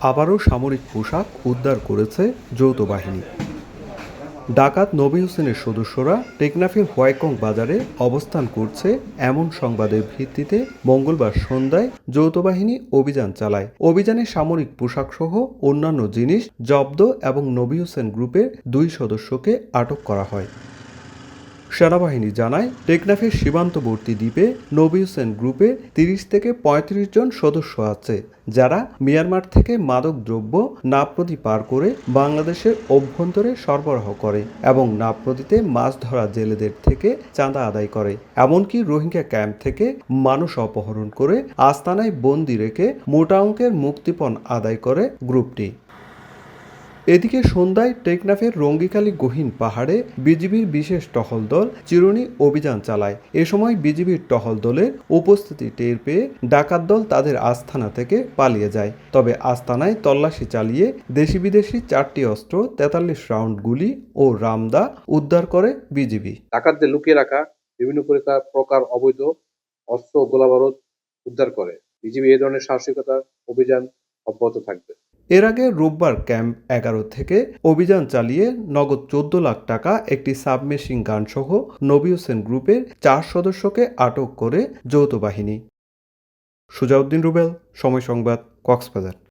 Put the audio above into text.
আবারও সামরিক পোশাক উদ্ধার করেছে যৌথ বাহিনী। ডাকাত নবী হোসেনের সদস্যরা টেকনাফের হোয়াইকং বাজারে অবস্থান করছে এমন সংবাদের ভিত্তিতে মঙ্গলবার সন্ধ্যায় যৌথ বাহিনী অভিযান চালায়। অভিযানে সামরিক পোশাক সহ অন্যান্য জিনিস, জব্দ এবং নবী হোসেন গ্রুপের দুই সদস্যকে আটক করা হয়। সেনাবাহিনী জানায় টেকনাফের সীমান্তবর্তী দ্বীপে নবী হোসেন গ্রুপে তিরিশ থেকে পঁয়ত্রিশ জন সদস্য আছে, যারা মিয়ানমার থেকে মাদক দ্রব্য নাপনদী পার করে বাংলাদেশের অভ্যন্তরে সরবরাহ করে এবং নাপনদীতে মাছ ধরা জেলেদের থেকে চাঁদা আদায় করে। এমনকি রোহিঙ্গা ক্যাম্প থেকে মানুষ অপহরণ করে আস্তানায় বন্দি রেখে মোটা অঙ্কের মুক্তিপণ আদায় করে গ্রুপটি। এদিকে সন্ধ্যায় টেকনাফের রঙ্গিকালী গহীন পাহাড়ে বিজিবির বিশেষ টহল দল চিরুনি অভিযান চালায়। এ সময় বিজিবির টহল দলের উপস্থিতি টের পেয়ে ডাকাত দল তাদের আস্থানা থেকে পালিয়ে যায়। তবে আস্তানায় তল্লাশি চালিয়ে দেশি বিদেশি চারটি অস্ত্র, তেতাল্লিশ রাউন্ড গুলি ও রামদা উদ্ধার করে বিজিবি। ডাকাতদের লুকিয়ে রাখা বিভিন্ন প্রকার প্রকার অবৈধ অস্ত্র গোলাবারুদ উদ্ধার করে। বিজিবি এ ধরনের সাহসিকতা অভিযান অব্যাহত থাকবে। এর আগে রোববার ক্যাম্প এগারো থেকে অভিযান চালিয়ে নগদ চোদ্দ লাখ টাকা একটি সাবমেশিন গান সহ নবী হোসেন গ্রুপের চার সদস্যকে আটক করে যৌথ বাহিনী। সুজাউদ্দিন রুবেল, সময় সংবাদ, কক্সবাজার।